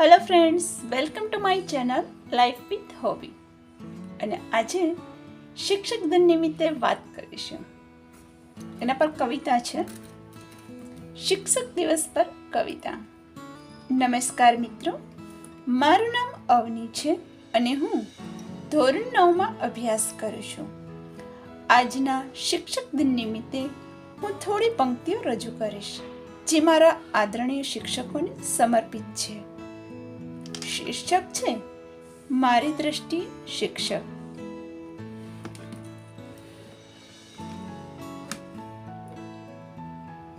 Hello friends welcome to my channel life with hobby અને આજે શિક્ષક દિન નિમિત્તે વાત કરીશું. એના પર કવિતા છે. શિક્ષક દિવસ પર કવિતા. નમસ્કાર મિત્રો, મારું નામ અવની છે અને હું ધોરણ નવમાં અભ્યાસ કરું છું. આજના શિક્ષક દિન નિમિત્તે હું થોડી પંક્તિઓ રજૂ કરીશ, જે મારા આદરણીય શિક્ષકોને સમર્પિત છે. શીર્ષક છે? મારી દ્રષ્ટિ શિક્ષક.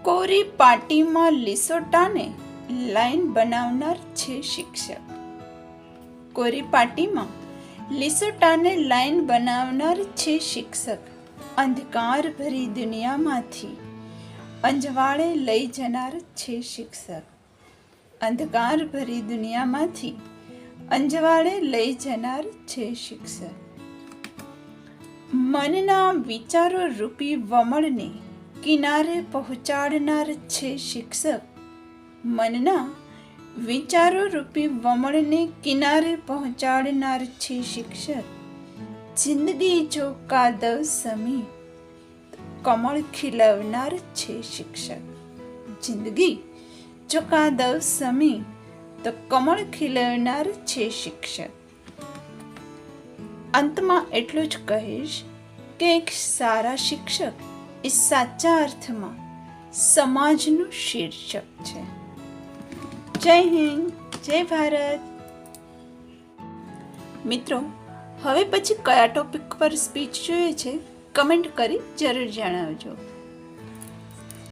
કોરી પાટીમાં લીસોટાને લાઈન બનાવનાર છે શિક્ષક. કોરી પાટીમાં લીસોટાને લાઈન બનાવનાર છે શિક્ષક. અંધકાર ભરી દુનિયામાંથી અંજવાળે લઈ જનાર છે શિક્ષક. અંધકાર ભરી દુનિયામાંથી અંજવાળે લઈ જનાર છે શિક્ષક. મનના વિચારો રૂપી વમળને કિનારે પહોંચાડનાર છે શિક્ષક. મનના વિચારો રૂપી વમળને કિનારે પહોંચાડનાર છે શિક્ષક. જિંદગી જો કાદવ સમી, કમળ ખીલવનાર છે શિક્ષક. જિંદગી જો કાદવ સમી તો કમળ ખીલવનાર છે શિક્ષક. અંતમાં એટલું જ કહીશ કે એક સારા શિક્ષક એ સાચા અર્થમાં સમાજનું શીર્ષક છે. જય હિન્દ, જય ભારત. મિત્રો, હવે પછી કયા ટોપિક પર સ્પીચ જોઈએ છે? કમેન્ટ કરી જરૂર જણાવજો.